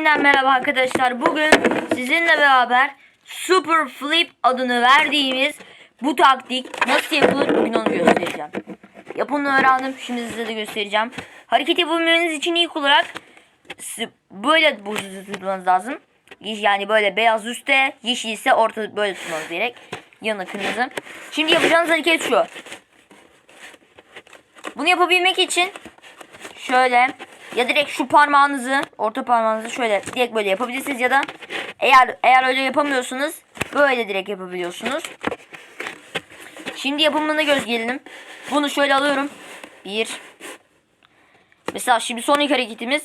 yeniden merhaba arkadaşlar. Bugün sizinle beraber Super Flip adını verdiğimiz bu taktik nasıl yapılır bugün onu göstereceğim. Yapımını öğrendim. Şimdi size de göstereceğim. Hareket yapabilmeniz için ilk olarak böyle bu tutmanız lazım. Yani böyle beyaz üstte, yeşil ise orta böyle tutmanız gerek. Yanı kırmızı. Şimdi yapacağınız hareket şu. Bunu yapabilmek için şöyle ya direkt şu parmağınızı orta parmağınızı şöyle direkt böyle yapabilirsiniz ya da eğer eğer öyle yapamıyorsunuz böyle direkt yapabiliyorsunuz. Şimdi yapımına göz gelelim. Bunu şöyle alıyorum. Bir. Mesela şimdi son ilk hareketimiz.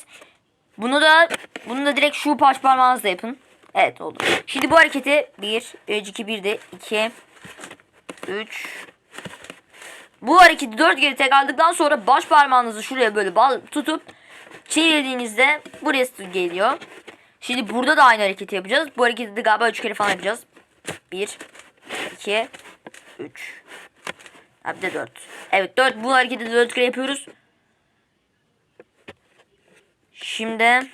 Bunu da bunu da direkt şu baş parmağınızla yapın. Evet oldu. Şimdi bu hareketi 1, 3, 2, 1 de 2, 3, bu hareketi 4 kere tekrarladıktan sonra baş parmağınızı şuraya böyle tutup çevirdiğinizde buraya su geliyor. Şimdi burada da aynı hareketi yapacağız. Bu hareketi de galiba 3 kere falan yapacağız. 1 2 3 Abi de 4. Evet 4 bu hareketi de 4 kere yapıyoruz. Şimdi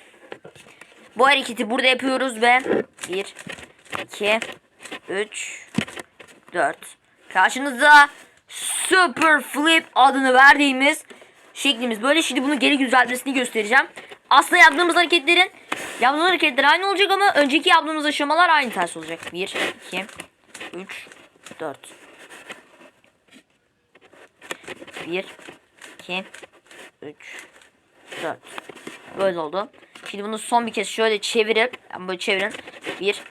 bu hareketi burada yapıyoruz ve 1 2 3 4 Karşınızda Super Flip adını verdiğimiz şeklimiz böyle. Şimdi bunu geri düzeltmesini göstereceğim. Aslında yaptığımız hareketlerin yaptığımız hareketler aynı olacak ama önceki yaptığımız aşamalar aynı ters olacak. 1 2 3 4 1 2 3 4 Böyle oldu. Şimdi bunu son bir kez şöyle çevirip yani böyle çevirin. 1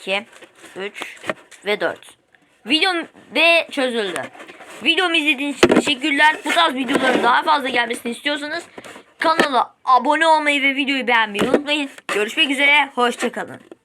2 3 ve 4 Videom ve çözüldü. Videomu izlediğiniz için teşekkürler. Bu tarz videoların daha fazla gelmesini istiyorsanız kanala abone olmayı ve videoyu beğenmeyi unutmayın. Görüşmek üzere. Hoşçakalın.